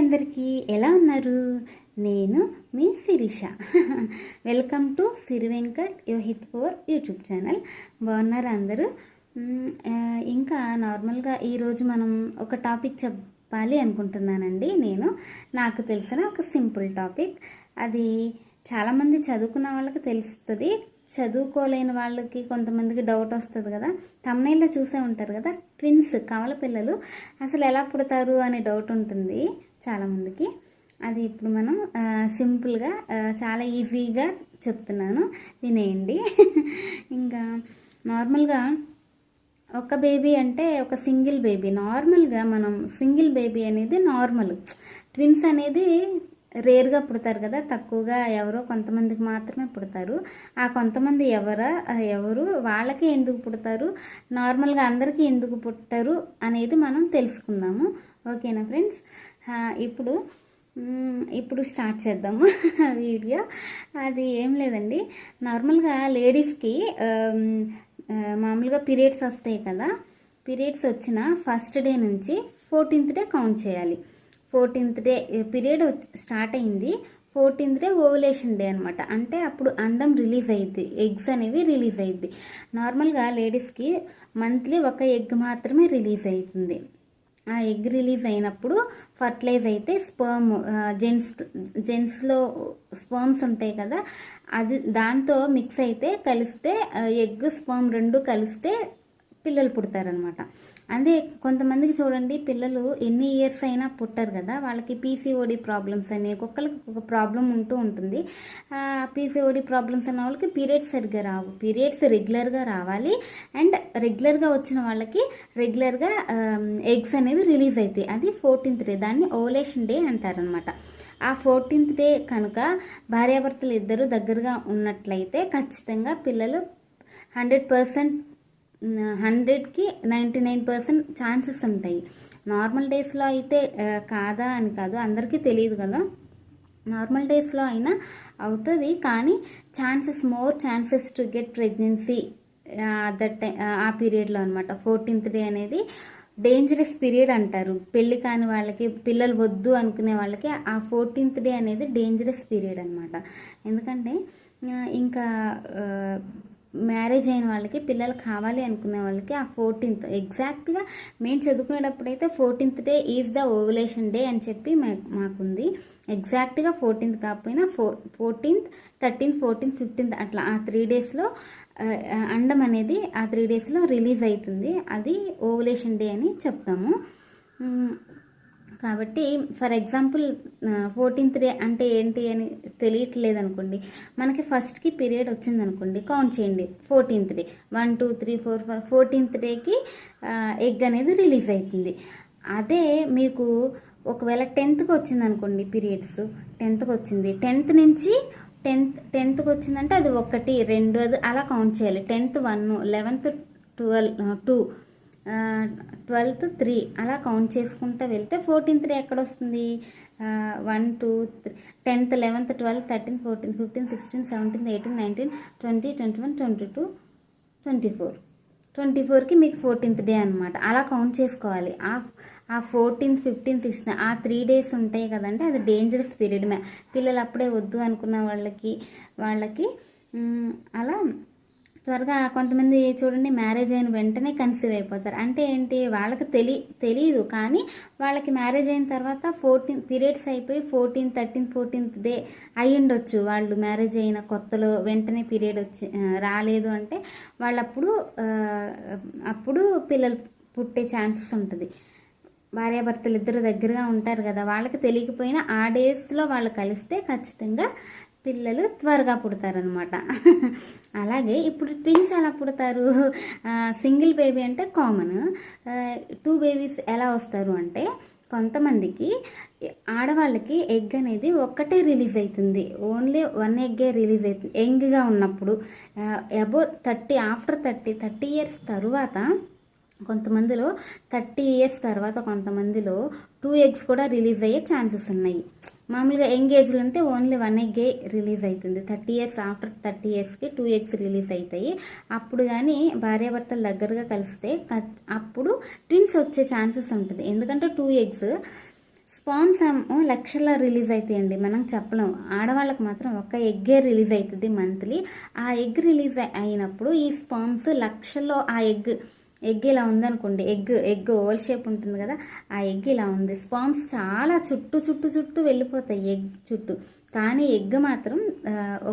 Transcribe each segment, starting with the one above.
అందరికీ ఎలా ఉన్నారు? నేను మీ Shirisha. Welcome to Siri Venkat Yohith four YouTube channel బాగున్నారు అందరూ? ఇంకా నార్మల్గా ఈరోజు మనం ఒక టాపిక్ చెప్పాలి అనుకుంటున్నానండి నేను. నాకు తెలిసిన ఒక సింపుల్ టాపిక్. అది చాలామంది చదువుకున్న వాళ్ళకి తెలుస్తుంది. చదువుకోలేని వాళ్ళకి కొంతమందికి డౌట్ వస్తుంది కదా. తమ్నైల్లో చూసే ఉంటారు కదా ట్విన్స్ కవల పిల్లలు. అసలు ఎలా పుడతారు అనే డౌట్ ఉంటుంది. చాలామందికి అది ఇప్పుడు మనం సింపుల్గా చాలా ఈజీగా చెప్తున్నాను. వినేయండి. ఇంకా నార్మల్గా ఒక బేబీ అంటే ఒక సింగిల్ బేబీ. నార్మల్గా మనం సింగిల్ బేబీ అనేది నార్మల్. ట్విన్స్ అనేది రేర్గా పుడతారు కదా తక్కువగా ఎవరో కొంతమందికి మాత్రమే పుడతారు. ఆ కొంతమంది ఎవరా ఎవరు వాళ్ళకి ఎందుకు పుడతారు నార్మల్గా అందరికీ ఎందుకు పుట్టారు అనేది మనం తెలుసుకుందాము. ఓకేనా ఫ్రెండ్స్? ఇప్పుడు ఇప్పుడు స్టార్ట్ చేద్దాము వీడియో అది ఏం లేదండి. నార్మల్గా లేడీస్కి మామూలుగా పీరియడ్స్ వస్తాయి కదా. పీరియడ్స్ వచ్చిన ఫస్ట్ డే నుంచి ఫోర్టీన్త్ డే కౌంట్ చేయాలి. ఫోర్టీన్త్ డే పీరియడ్ స్టార్ట్ అయింది. ఫోర్టీన్త్ డే ఓవులేషన్ డే అనమాట అంటే అప్పుడు అండం రిలీజ్ అయ్యిద్ది ఎగ్స్ అనేవి రిలీజ్ అయ్యిద్ది నార్మల్గా లేడీస్కి మంత్లీ ఒక ఎగ్ మాత్రమే రిలీజ్ అవుతుంది ఆ ఎగ్ రిలీజ్ అయినప్పుడు ఫర్టిలైజ్ అయితే స్పర్మ్ జెంట్స్ జెంట్స్లో స్పర్మ్స్ ఉంటాయి కదా అది దాంతో మిక్స్ అయితే కలిస్తే ఎగ్ స్పర్మ్ రెండు కలిస్తే పిల్లలు పుడతారనమాట అదే కొంతమందికి చూడండి పిల్లలు ఎన్ని ఇయర్స్ అయినా పుట్టారు కదా. వాళ్ళకి పీసీఓడి ప్రాబ్లమ్స్ అని ఒక్కొక్కరికి ఒక ప్రాబ్లం ఉంటూ ఉంటుంది. పీసీఓడి ప్రాబ్లమ్స్ అన్న వాళ్ళకి పీరియడ్స్ సరిగ్గా రావు. పీరియడ్స్ రెగ్యులర్గా రావాలి. అండ్ రెగ్యులర్గా వచ్చిన వాళ్ళకి రెగ్యులర్గా ఎగ్స్ అనేవి రిలీజ్ అవుతాయి అది ఫోర్టీన్త్ డే దాన్ని ఓలేషన్ డే అంటారనమాట ఆ ఫోర్టీన్త్ డే కనుక భార్యాభర్తలు ఇద్దరు దగ్గరగా ఉన్నట్లయితే ఖచ్చితంగా పిల్లలు హండ్రెడ్ పర్సెంట్ హండ్రెడ్కి నైంటీ నైన్ పర్సెంట్ ఛాన్సెస్ ఉంటాయి. నార్మల్ డేస్లో అయితే కాదా అని కాదు అందరికీ తెలియదు కదా. నార్మల్ డేస్లో అయినా అవుతుంది కానీ chances more chances to get pregnancy that time ఆ పీరియడ్లో అనమాట ఫోర్టీన్త్ డే అనేది డేంజరస్ పీరియడ్ అంటారు. పెళ్ళి కాని వాళ్ళకి పిల్లలు వద్దు అనుకునే వాళ్ళకి ఆ ఫోర్టీన్త్ డే అనేది డేంజరస్ పీరియడ్ అనమాట ఎందుకంటే ఇంకా మ్యారేజ్ అయిన వాళ్ళకి పిల్లలు కావాలి అనుకునే వాళ్ళకి ఆ ఫోర్టీన్త్ ఎగ్జాక్ట్గా మేము చదువుకునేటప్పుడు అయితే fourteenth day is the ovulation day అని చెప్పి మా- మాకుంది. ఎగ్జాక్ట్గా ఫోర్టీన్త్ కాకపోయినా four fourteenth thirteenth fourteenth fifteenth అట్లా ఆ త్రీ డేస్లో అండం అనేది ఆ త్రీ డేస్లో రిలీజ్ అవుతుంది అది ఓవులేషన్ డే అని చెప్తాము. కాబట్టి ఫర్ ఎగ్జాంపుల్ ఫోర్టీన్త్ డే అంటే ఏంటి అని తెలియట్లేదు అనుకోండి మనకి ఫస్ట్కి పీరియడ్ వచ్చింది అనుకోండి కౌంట్ చేయండి fourteenth day one two three four five fourteenth డేకి ఎగ్ అనేది రిలీజ్ అవుతుంది అదే మీకు ఒకవేళ టెన్త్కి వచ్చింది అనుకోండి పీరియడ్స్ టెన్త్కి వచ్చింది. టెన్త్ నుంచి టెన్త్ టెన్త్కి వచ్చిందంటే అది ఒకటి రెండు అది అలా కౌంట్ చేయాలి. Tenth one eleventh twelve two twelfth three అలా కౌంట్ చేసుకుంటూ వెళ్తే ఫోర్టీన్త్ డే ఎక్కడ వస్తుంది one two tenth eleventh twelfth thirteen fourteen fifteen sixteen seventeen eighteen nineteen twenty twenty one twenty two twenty four twenty ఫోర్కి మీకు fourteenth day అనమాట అలా count చేసుకోవాలి. ఆ ఆ ఫోర్టీన్త్ ఫిఫ్టీన్ సిక్స్టీన్ ఆ త్రీ డేస్ ఉంటాయి కదండి అది డేంజరస్ పీరియడ్ మే. పిల్లలు అప్పుడే వద్దు అనుకున్న వాళ్ళకి వాళ్ళకి అలా త్వరగా కొంతమంది చూడండి మ్యారేజ్ అయిన వెంటనే కన్సీవ్ అయిపోతారు. అంటే ఏంటి? వాళ్ళకి తెలి తెలియదు కానీ వాళ్ళకి మ్యారేజ్ అయిన తర్వాత ఫోర్టీన్ పీరియడ్స్ అయిపోయి ఫోర్టీన్ థర్టీన్ ఫోర్టీన్త్ డే అయ్యుండొచ్చు వాళ్ళు మ్యారేజ్ అయిన కొత్తలో వెంటనే పీరియడ్ వచ్చి రాలేదు అంటే వాళ్ళప్పుడు అప్పుడు పిల్లలు పుట్టే ఛాన్సెస్ ఉంటుంది. భార్యాభర్తలు ఇద్దరు దగ్గరగా ఉంటారు కదా. వాళ్ళకి తెలియకపోయినా ఆ డేస్లో వాళ్ళు కలిస్తే ఖచ్చితంగా పిల్లలు త్వరగా పుడతారనమాట అలాగే ఇప్పుడు ట్విన్స్ ఎలా పుడతారు? సింగిల్ బేబీ అంటే కామన్. టూ బేబీస్ ఎలా వస్తారు అంటే కొంతమందికి ఆడవాళ్ళకి ఎగ్ అనేది ఒక్కటే రిలీజ్ అవుతుంది ఓన్లీ వన్ ఎగ్గే రిలీజ్ అవుతుంది యంగ్గా ఉన్నప్పుడు above thirty after thirty thirty years తరువాత కొంతమందిలో థర్టీ ఇయర్స్ తర్వాత కొంతమందిలో టూ ఎగ్స్ కూడా రిలీజ్ అయ్యే ఛాన్సెస్ ఉన్నాయి. మామూలుగా యంగ్ ఏజ్లో ఉంటే ఓన్లీ వన్ ఎగ్గే రిలీజ్ అవుతుంది థర్టీ ఇయర్స్ ఆఫ్టర్ థర్టీ ఇయర్స్కి టూ ఎగ్స్ రిలీజ్ అవుతాయి అప్పుడు కానీ భార్యాభర్తలు దగ్గరగా కలిస్తే క- అప్పుడు ట్విన్స్ వచ్చే ఛాన్సెస్ ఉంటుంది. ఎందుకంటే టూ ఎగ్స్ స్పాన్స్ ఏమో లక్షల్లో రిలీజ్ అవుతాయండి మనం చెప్పలేం. ఆడవాళ్ళకి మాత్రం ఒక ఎగ్గే రిలీజ్ అవుతుంది మంత్లీ. ఆ ఎగ్ రిలీజ్ అయినప్పుడు ఈ స్పాన్స్ లక్షల్లో ఆ ఎగ్ ఎగ్ ఇలా ఉందనుకోండి ఎగ్ ఎగ్ ఓల్ షేప్ ఉంటుంది కదా ఆ ఎగ్ ఇలా ఉంది. స్పాన్స్ చాలా చుట్టూ చుట్టూ చుట్టూ వెళ్ళిపోతాయి ఎగ్ చుట్టూ. కానీ ఎగ్ మాత్రం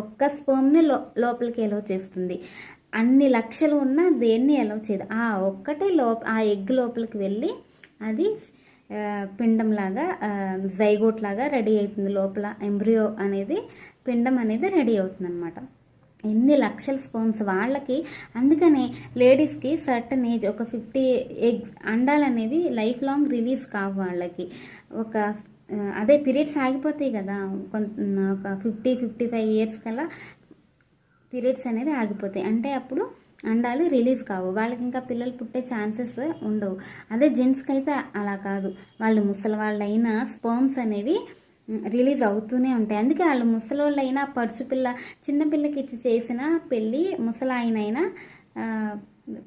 ఒక్క స్పర్మ్ని లో లోపలికి ఎలో చేస్తుంది. అన్ని లక్షలు ఉన్నా దేన్ని ఎలో చేయదు. ఆ ఒక్కటే లోప ఆ ఎగ్ లోపలికి వెళ్ళి అది పిండంలాగా జైగోట్లాగా రెడీ అవుతుంది. లోపల ఎంబ్రియో అనేది పిండం అనేది రెడీ అవుతుంది అనమాట ఎన్ని లక్షల స్పర్మ్స్ వాళ్ళకి. అందుకనే లేడీస్కి సర్టన్ ఏజ్ ఒక ఫిఫ్టీ ఎగ్స్ అండాలు అనేవి లైఫ్ లాంగ్ రిలీజ్ కావు వాళ్ళకి. ఒక అదే పీరియడ్స్ ఆగిపోతాయి కదా. కొంత ఒక ఫిఫ్టీ ఫిఫ్టీ ఫైవ్ ఇయర్స్ కల్లా పీరియడ్స్ అనేవి ఆగిపోతాయి. అంటే అప్పుడు అండాలు రిలీజ్ కావు. వాళ్ళకి ఇంకా పిల్లలు పుట్టే ఛాన్సెస్ ఉండవు. అదే జెంట్స్కి అయితే అలా కాదు. వాళ్ళు ముసలి వాళ్ళైనా స్పర్మ్స్ అనేవి రిలీజ్ అవుతూనే ఉంటాయి. అందుకే వాళ్ళు ముసలోళ్ళైనా అయినా పడుచు పిల్ల చిన్న పిల్లకి ఇచ్చి చేసిన పెళ్ళి ముసలాయనైనా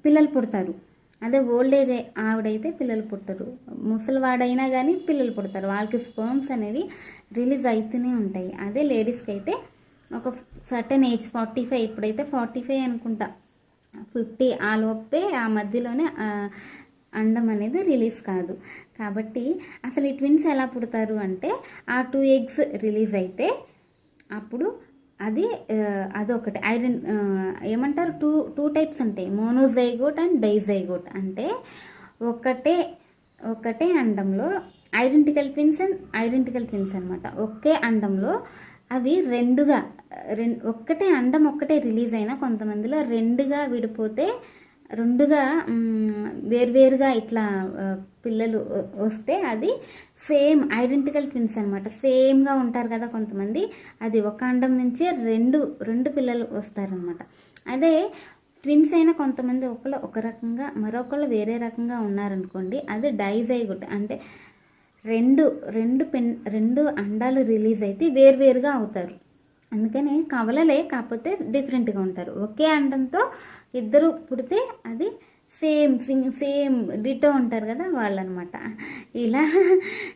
పిల్లలు పుడతారు. అదే ఓల్డ్ ఏజ్ ఆవిడైతే పిల్లలు పుట్టరు. ముసలివాడైనా కానీ పిల్లలు పుడతారు. వాళ్ళకి స్పర్మ్స్ అనేవి రిలీజ్ అవుతూనే ఉంటాయి. అదే లేడీస్కి అయితే ఒక సర్టన్ ఏజ్ ఫార్టీ ఫైవ్ ఇప్పుడైతే ఫార్టీ ఫైవ్ అనుకుంటా. ఫిఫ్టీ ఆ లోపే ఆ మధ్యలోనే అండం అనేది రిలీజ్ కాదు. కాబట్టి అసలు ఈ ట్విన్స్ ఎలా పుడతారు అంటే ఆ టూ ఎగ్స్ రిలీజ్ అయితే అప్పుడు అది అదొకటి. ఐడెన్ ఏమంటారు? టూ టూ టైప్స్ ఉంటాయి మోనోజైగోట్ అండ్ డైజైగోట్. అంటే ఒకటే ఒకటే అండంలో identical twins and identical twins అనమాట ఒకే అండంలో అవి రెండుగా రెం ఒక్కటే అండం ఒక్కటే రిలీజ్ అయినా కొంతమందిలో రెండుగా విడిపోతే రెండుగా వేర్వేరుగా ఇట్లా పిల్లలు వస్తే అది సేమ్ ఐడెంటికల్ ట్విన్స్ అనమాట సేమ్గా ఉంటారు కదా కొంతమంది. అది ఒక అండం నుంచే రెండు రెండు పిల్లలు వస్తారనమాట అదే ట్విన్స్ అయినా కొంతమంది ఒకళ్ళు ఒక రకంగా మరొకళ్ళు వేరే రకంగా ఉన్నారనుకోండి అది డైజైగుడ్. అంటే రెండు రెండు పెన్ రెండు అండాలు రిలీజ్ అయితే వేర్వేరుగా అవుతారు. అందుకని కవలలే కాకపోతే డిఫరెంట్గా ఉంటారు. ఒకే అండంతో ఇద్దరు పుడితే అది సేమ్ సింగ్ సేమ్ డిటో ఉంటారు కదా వాళ్ళనమాట. ఇలా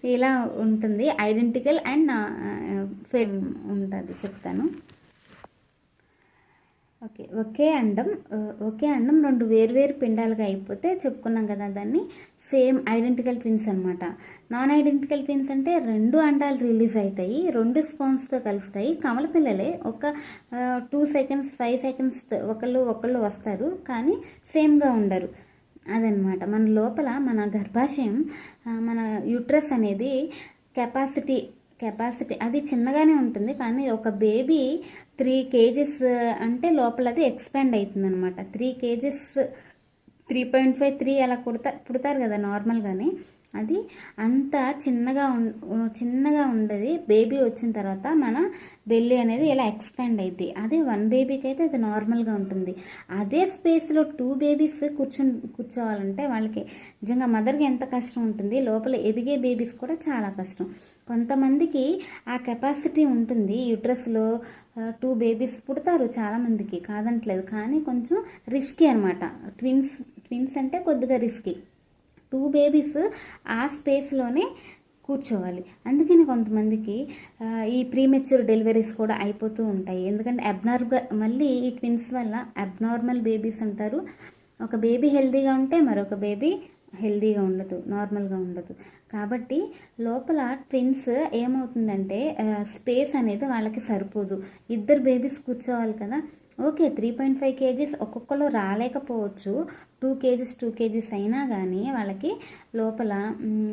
ఇలా ఉంటుంది. ఐడెంటికల్ అండ్ ఫెడ్ ఉంటుంది చెప్తాను. ఓకే ఒకే అండం ఒకే అండం రెండు వేరువేరు పిండాలుగా అయిపోతే చెప్పుకున్నాం కదా దాన్ని సేమ్ ఐడెంటికల్ ట్విన్స్ అనమాట నాన్ ఐడెంటికల్ ట్విన్స్ అంటే రెండు అండాలు రిలీజ్ అవుతాయి రెండు స్పాన్స్తో కలుస్తాయి. కమల పిల్లలే ఒక టూ సెకండ్స్ ఫైవ్ సెకండ్స్ ఒకళ్ళు ఒకళ్ళు వస్తారు కానీ సేమ్గా ఉండరు. అదనమాట మన లోపల మన గర్భాశయం మన యూట్రస్ అనేది కెపాసిటీ కెపాసిటీ అది చిన్నగానే ఉంటుంది కానీ ఒక బేబీ త్రీ కేజెస్ అంటే లోపల అది ఎక్స్పాండ్ అవుతుంది అనమాట three kgs three point five three అలా కుడతా పుడతారు కదా నార్మల్గానే. అది అంత చిన్నగా ఉం చిన్నగా ఉండేది. బేబీ వచ్చిన తర్వాత మన బెల్లి అనేది ఇలా ఎక్స్పాండ్ అయింది అదే వన్ బేబీకి అయితే అది నార్మల్గా ఉంటుంది. అదే స్పేస్లో టూ బేబీస్ కూర్చుని కూర్చోవాలంటే వాళ్ళకి నిజంగా మదర్కి ఎంత కష్టం ఉంటుంది. లోపల ఎదిగే బేబీస్ కూడా చాలా కష్టం. కొంతమందికి ఆ కెపాసిటీ ఉంటుంది. యుట్రస్లో టూ బేబీస్ పుడతారు చాలామందికి. కాదంటలేదు. కానీ కొంచెం రిస్కీ అనమాట ట్విన్స్ ట్విన్స్ అంటే కొద్దిగా రిస్కీ. టూ బేబీస్ ఆ స్పేస్లోనే కూర్చోవాలి. అందుకని కొంతమందికి ఈ ప్రీమెచ్యూర్ డెలివరీస్ కూడా అయిపోతూ ఉంటాయి. ఎందుకంటే అబ్నార్గా మళ్ళీ ఈ ట్విన్స్ వల్ల అబ్నార్మల్ బేబీస్ అంటారు. ఒక బేబీ హెల్తీగా ఉంటే మరొక బేబీ హెల్తీగా ఉండదు నార్మల్గా ఉండదు. కాబట్టి లోపల ట్విన్స్ ఏమవుతుందంటే స్పేస్ అనేది వాళ్ళకి సరిపోదు. ఇద్దరు బేబీస్ కూర్చోవాలి కదా. Okay three point five KGs ఒక్కొక్కరు రాలేకపోవచ్చు. టూ కేజీస్ టూ కేజీస్ అయినా కానీ వాళ్ళకి లోపల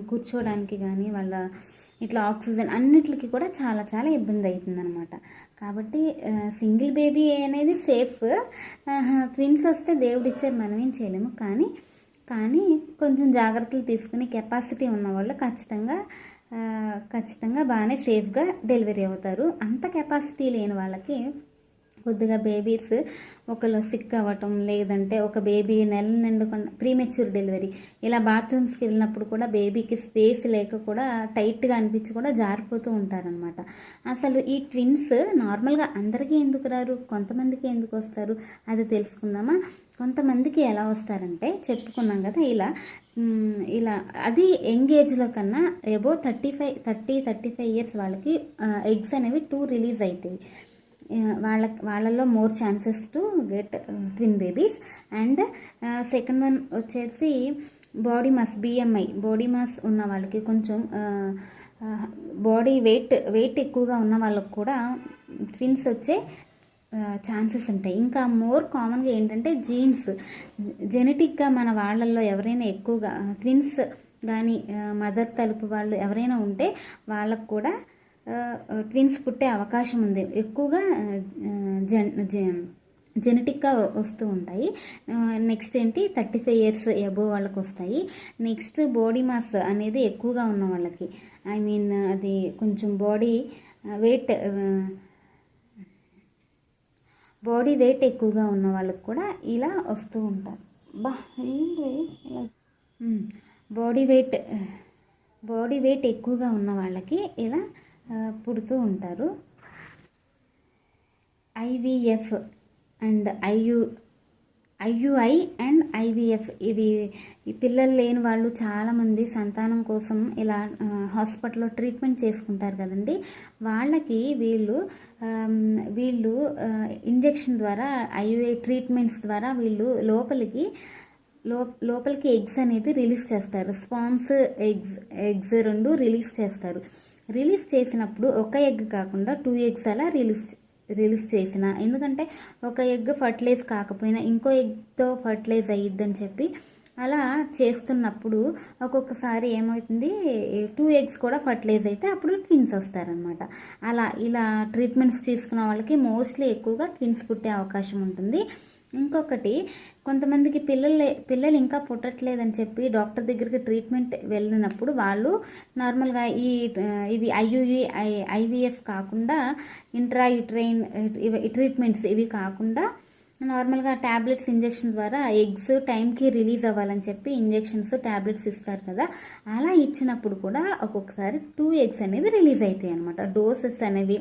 కూర్చోడానికి కూర్చోవడానికి కానీ వాళ్ళ ఇట్లా ఆక్సిజన్ అన్నిటికి కూడా చాలా చాలా ఇబ్బంది అవుతుంది అనమాట కాబట్టి సింగిల్ బేబీ అనేది సేఫ్. ట్విన్స్ వస్తే దేవుడిచ్చారు మనం ఏం చేయలేము. కానీ కానీ కొంచెం జాగ్రత్తలు తీసుకుని కెపాసిటీ ఉన్న వాళ్ళు ఖచ్చితంగా ఖచ్చితంగా బాగానే సేఫ్గా డెలివరీ అవుతారు. అంత కెపాసిటీ లేని వాళ్ళకి కొద్దిగా బేబీస్ ఒకళ్ళు సిక్ అవ్వటం లేదంటే ఒక బేబీ నెల నిండుకుండా ప్రీమెచ్యూర్ డెలివరీ ఇలా బాత్రూమ్స్కి వెళ్ళినప్పుడు కూడా బేబీకి స్పేస్ లేక కూడా టైట్గా అనిపించి కూడా జారిపోతూ ఉంటారనమాట అసలు ఈ ట్విన్స్ నార్మల్గా అందరికీ ఎందుకు రారు? కొంతమందికి ఎందుకు వస్తారు? అది తెలుసుకుందామా? కొంతమందికి ఎలా వస్తారంటే చెప్పుకున్నాం కదా ఇలా ఇలా అది యంగ్ ఏజ్లో కన్నా above thirty five thirty thirty five years వాళ్ళకి ఎగ్స్ అనేవి టూ రిలీజ్ అవుతాయి వాళ్ళ వాళ్ళల్లో more chances to get twin babies and second one వచ్చేసి body mass BMI body mass ఉన్న వాళ్ళకి కొంచెం బాడీ వెయిట్ వెయిట్ ఎక్కువగా ఉన్న వాళ్ళకి కూడా ట్విన్స్ వచ్చే ఛాన్సెస్ ఉంటాయి. ఇంకా మోర్ కామన్గా ఏంటంటే జీన్స్ జెనెటిక్గా మన వాళ్ళల్లో ఎవరైనా ఎక్కువగా ట్విన్స్ కానీ మదర్ తలుపు వాళ్ళు ఎవరైనా ఉంటే వాళ్ళకు కూడా ట్విన్స్ పుట్టే అవకాశం ఉంది. ఎక్కువగా జన్ జె- జెనెటిక్గా వస్తూ ఉంటాయి. నెక్స్ట్ ఏంటి? థర్టీ ఫైవ్ ఇయర్స్ ఎబో వాళ్ళకి వస్తాయి. నెక్స్ట్ బాడీ మాస్ అనేది ఎక్కువగా ఉన్న వాళ్ళకి. ఐ మీన్ అది కొంచెం బాడీ వెయిట్ బాడీ వెయిట్ ఎక్కువగా ఉన్న వాళ్ళకి కూడా ఇలా వస్తూ ఉంటారు. బా ఏంటి? ఇలా. బాడీ వెయిట్ బాడీ వెయిట్ ఎక్కువగా ఉన్న వాళ్ళకి ఇలా పుడుతూ ఉంటారు. IVF and I U IUI and IVF ఇవి ఈ పిల్లలు లేని వాళ్ళు చాలామంది సంతానం కోసం ఇలా హాస్పిటల్లో ట్రీట్మెంట్ చేసుకుంటారు కదండి. వాళ్ళకి వీళ్ళు వీళ్ళు ఇంజెక్షన్ ద్వారా ఐయుఐ ట్రీట్మెంట్స్ ద్వారా వీళ్ళు లోపలికి లో లోపలికి ఎగ్స్ అనేది రిలీజ్ చేస్తారు. స్పాన్స్ ఎగ్స్ ఎగ్స్ రెండు రిలీజ్ చేస్తారు. రిలీజ్ చేసినప్పుడు ఒక ఎగ్ కాకుండా టూ ఎగ్స్ అలా రిలీజ్ రిలీజ్ చేసిన. ఎందుకంటే ఒక ఎగ్ ఫర్టిలైజ్ కాకపోయినా ఇంకో ఎగ్తో ఫర్టిలైజ్ అయ్యిద్దని చెప్పి అలా చేస్తున్నప్పుడు ఒక్కొక్కసారి ఏమవుతుంది? టూ ఎగ్స్ కూడా ఫర్టిలైజ్ అయితే అప్పుడు ట్విన్స్ వస్తారనమాట అలా ఇలా ట్రీట్మెంట్స్ తీసుకున్న వాళ్ళకి మోస్ట్లీ ఎక్కువగా ట్విన్స్ పుట్టే అవకాశం ఉంటుంది. ఇంకొకటి కొంతమందికి పిల్లలు పిల్లలు ఇంకా పుట్టట్లేదని చెప్పి డాక్టర్ దగ్గరికి ట్రీట్మెంట్ వెళ్ళినప్పుడు వాళ్ళు నార్మల్గా ఈ ఇవి ఐయుఈ ఐవిఎఫ్ కాకుండా ఇంట్రాయుట్రైన్ ఇవి ట్రీట్మెంట్స్ ఇవి కాకుండా నార్మల్గా ట్యాబ్లెట్స్ ఇంజెక్షన్ ద్వారా ఎగ్స్ టైంకి రిలీజ్ అవ్వాలని చెప్పి ఇంజెక్షన్స్ ట్యాబ్లెట్స్ ఇస్తారు కదా. అలా ఇచ్చినప్పుడు కూడా ఒక్కొక్కసారి టూ ఎగ్స్ అనేవి రిలీజ్ అవుతాయి అనమాట డోసెస్ అనేవి.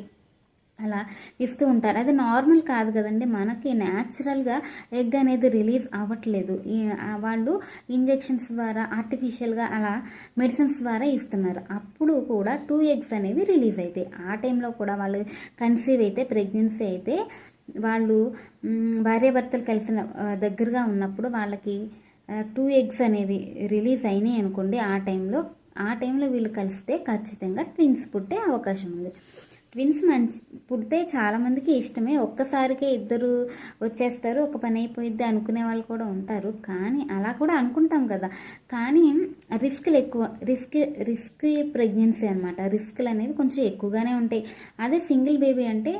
అలా ఇస్తూ ఉంటారు. అది నార్మల్ కాదు కదండి. మనకి న్యాచురల్గా ఎగ్ అనేది రిలీజ్ అవ్వట్లేదు. ఈ- వాళ్ళు ఇంజెక్షన్స్ ద్వారా ఆర్టిఫిషియల్గా అలా మెడిసిన్స్ ద్వారా ఇస్తున్నారు. అప్పుడు కూడా టూ ఎగ్స్ అనేవి రిలీజ్ అవుతాయి ఆ టైంలో కూడా వాళ్ళు కన్సీవ్ అయితే ప్రెగ్నెన్సీ అయితే వాళ్ళు భార్యాభర్తలు కలిసిన దగ్గరగా ఉన్నప్పుడు వాళ్ళకి టూ ఎగ్స్ అనేవి రిలీజ్ అయినాయి అనుకోండి ఆ టైంలో. ఆ టైంలో వీళ్ళు కలిస్తే ఖచ్చితంగా ట్విన్స్ పుట్టే అవకాశం ఉంది. ట్విన్స్ మంచి పుడితే చాలామందికి ఇష్టమే. ఒక్కసారికే ఇద్దరు వచ్చేస్తారు ఒక పని అయిపోయిద్ది అనుకునే వాళ్ళు కూడా ఉంటారు. కానీ అలా కూడా అనుకుంటాం కదా. కానీ రిస్క్లు ఎక్కువ రిస్క్ రిస్క్ ప్రెగ్నెన్సీ అనమాట రిస్క్లు అనేవి కొంచెం ఎక్కువగానే ఉంటాయి. అదే సింగిల్ బేబీ అంటే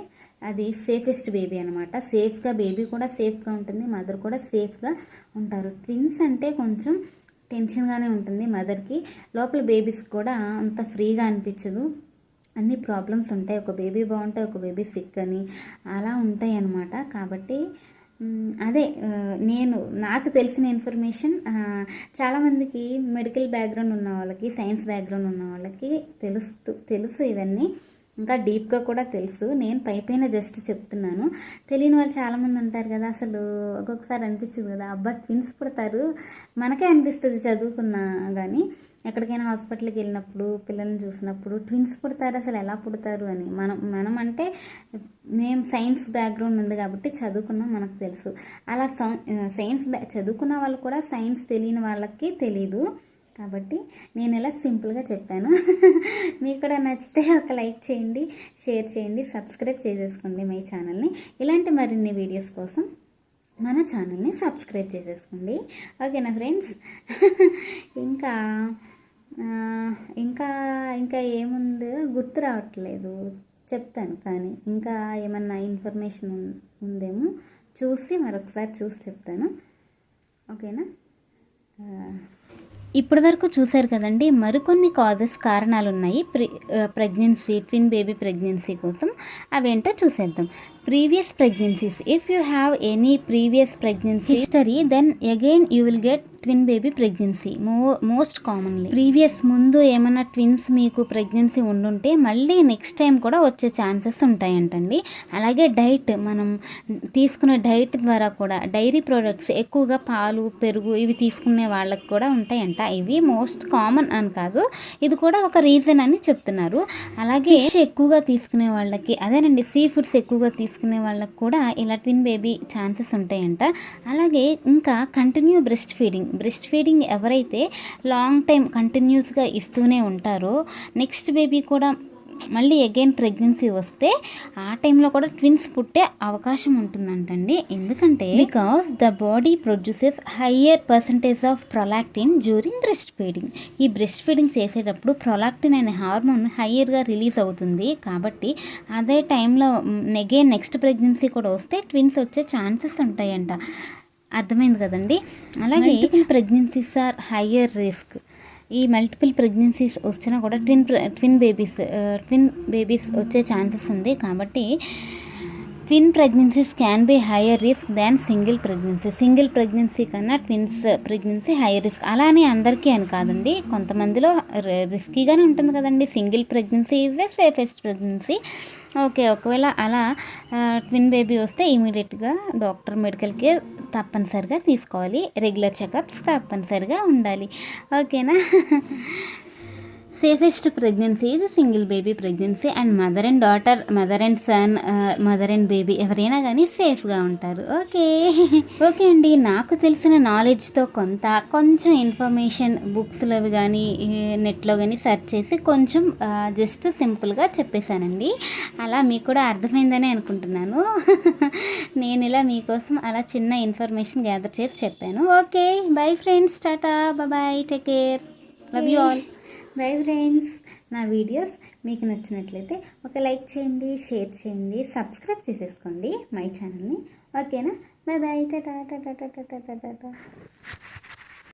అది సేఫెస్ట్ బేబీ అనమాట సేఫ్గా బేబీ కూడా సేఫ్గా ఉంటుంది మదర్ కూడా సేఫ్గా ఉంటారు. ట్విన్స్ అంటే కొంచెం టెన్షన్గానే ఉంటుంది మదర్కి. లోపల బేబీస్ కూడా అంత ఫ్రీగా అనిపించదు. అన్ని ప్రాబ్లమ్స్ ఉంటాయి. ఒక బేబీ బాగుంటే ఒక బేబీ సిక్ అని అలా ఉంటాయి అన్నమాట కాబట్టి అదే నేను నాకు తెలిసిన ఇన్ఫర్మేషన్ చాలామందికి మెడికల్ బ్యాక్గ్రౌండ్ ఉన్న వాళ్ళకి సైన్స్ బ్యాక్గ్రౌండ్ ఉన్న వాళ్ళకి తెలుస్తూ తెలుసు ఇవన్నీ. ఇంకా డీప్గా కూడా తెలుసు. నేను పైపైన జస్ట్ చెప్తున్నాను. తెలియని వాళ్ళు చాలామంది ఉంటారు కదా అసలు ఒక్కొక్కసారి అనిపించదు కదా. అబ్బా ట్విన్స్ పుడతారు. మనకే అనిపిస్తుంది చదువుకున్నా కానీ ఎక్కడికైనా హాస్పిటల్కి వెళ్ళినప్పుడు పిల్లల్ని చూసినప్పుడు ట్విన్స్ పుడతారు అసలు ఎలా పుడతారు? అని. మనం మనం అంటే మేము సైన్స్ బ్యాక్గ్రౌండ్ ఉంది కాబట్టి చదువుకున్నాం మనకు తెలుసు. అలా సైన్స్ చదువుకున్న వాళ్ళు కూడా సైన్స్ తెలియని వాళ్ళకి తెలీదు. కాబట్టి నేను ఇలా సింపుల్గా చెప్పాను. మీకు కూడా నచ్చితే ఒక లైక్ చేయండి షేర్ చేయండి సబ్స్క్రైబ్ చేసేసుకోండి మై ఛానల్ని. ఇలాంటి మరిన్ని వీడియోస్ కోసం మన ఛానల్ని సబ్స్క్రైబ్ చేసేసుకోండి. ఓకేనా ఫ్రెండ్స్? ఇంకా ఇంకా ఇంకా ఏముందో? గుర్తు రావట్లేదు. చెప్తాను కానీ ఇంకా ఏమన్నా ఇన్ఫర్మేషన్ ఉం- ఉందేమో చూసి మరొకసారి చూసి చెప్తాను. ఓకేనా? ఇప్పటి వరకు చూశారు కదండి మరికొన్ని కాజెస్ కారణాలు ఉన్నాయి ప్రె ప్రెగ్నెన్సీ ట్విన్ బేబీ ప్రెగ్నెన్సీ కోసం అవేంటో చూసేద్దాం. Previous pregnancies if you have any previous pregnancy history then again you will get twin baby pregnancy mo most commonly previous ముందు ఏమైనా ట్విన్స్ మీకు ప్రెగ్నెన్సీ ఉండుంటే మళ్ళీ నెక్స్ట్ టైం కూడా వచ్చే ఛాన్సెస్ ఉంటాయంటండి. అలాగే డైట్ మనం తీసుకునే డైట్ ద్వారా కూడా డైరీ ప్రోడక్ట్స్ ఎక్కువగా పాలు పెరుగు ఇవి తీసుకునే వాళ్ళకి కూడా ఉంటాయంట. ఇవి మోస్ట్ కామన్ అని కాదు. ఇది కూడా ఒక రీజన్ అని చెప్తున్నారు. అలాగే ఎక్కువగా తీసుకునే వాళ్ళకి అదేనండి సీ ఫుడ్స్ ఎక్కువగా తీసుకునే వాళ్ళకు కూడా ఇలా ట్విన్ బేబీ ఛాన్సెస్ ఉంటాయంట. అలాగే ఇంకా continue breast feeding. Breast feeding ఎవరైతే లాంగ్ టైం కంటిన్యూస్గా ఇస్తూనే ఉంటారో నెక్స్ట్ బేబీ కూడా మళ్ళీ అగైన్ ప్రెగ్నెన్సీ వస్తే ఆ టైంలో కూడా ట్విన్స్ పుట్టే అవకాశం ఉంటుందంటండి. ఎందుకంటే because the body produces higher percentage of prolactin during breast feeding ఈ బ్రెస్ట్ ఫీడింగ్ చేసేటప్పుడు ప్రొలాక్టిన్ అనే హార్మోన్ హయ్యర్గా రిలీజ్ అవుతుంది. కాబట్టి అదే టైంలో అగైన్ నెక్స్ట్ ప్రెగ్నెన్సీ కూడా వస్తే ట్విన్స్ వచ్చే ఛాన్సెస్ ఉంటాయంట. అర్థమైంది కదండి? అలాగే ప్రెగ్నెన్సీస్ ఆర్ హయ్యర్ రిస్క్ ఈ మల్టిపుల్ ప్రెగ్నెన్సీస్ వచ్చినా కూడా twin twin babies twin babies వచ్చే ఛాన్సెస్ ఉంది. కాబట్టి twin pregnancies can be higher risk than single pregnancy single pregnancy కన్నా ట్విన్స్ ప్రెగ్నెన్సీ హైయర్ రిస్క్ అలా అని అందరికీ అని కాదండి. కొంతమందిలో రిస్కీగానే ఉంటుంది కదండి. Single pregnancy is a safest pregnancy okay ఒకవేళ అలా uh, ట్విన్ బేబీ వస్తే ఇమీడియట్గా డాక్టర్ మెడికల్ కేర్ తప్పనిసరిగా తీసుకోవాలి. రెగ్యులర్ చెకప్స్ తప్పనిసరిగా ఉండాలి. ఓకేనా? Safest pregnancy is single baby pregnancy and mother and daughter mother and son mother and baby ఎవరైనా కానీ సేఫ్గా ఉంటారు. ఓకే. ఓకే అండి. నాకు తెలిసిన నాలెడ్జ్తో కొంత కొంచెం ఇన్ఫర్మేషన్ బుక్స్లో కానీ నెట్లో కానీ సెర్చ్ చేసి కొంచెం జస్ట్ సింపుల్గా చెప్పేశానండి. అలా మీకు కూడా అర్థమైందని అనుకుంటున్నాను. నేను ఇలా మీకోసం అలా చిన్న ఇన్ఫర్మేషన్ గ్యాదర్ చేసి చెప్పాను. Okay. Bye friends tata bye take care love you all bye friends నా వీడియోస్ మీకు నచ్చినట్లయితే ఒక లైక్ చేయండి షేర్ చేయండి సబ్స్క్రైబ్ చేసేసుకోండి మై ఛానల్ని ఓకేనా bye bye tata tata tata tata tata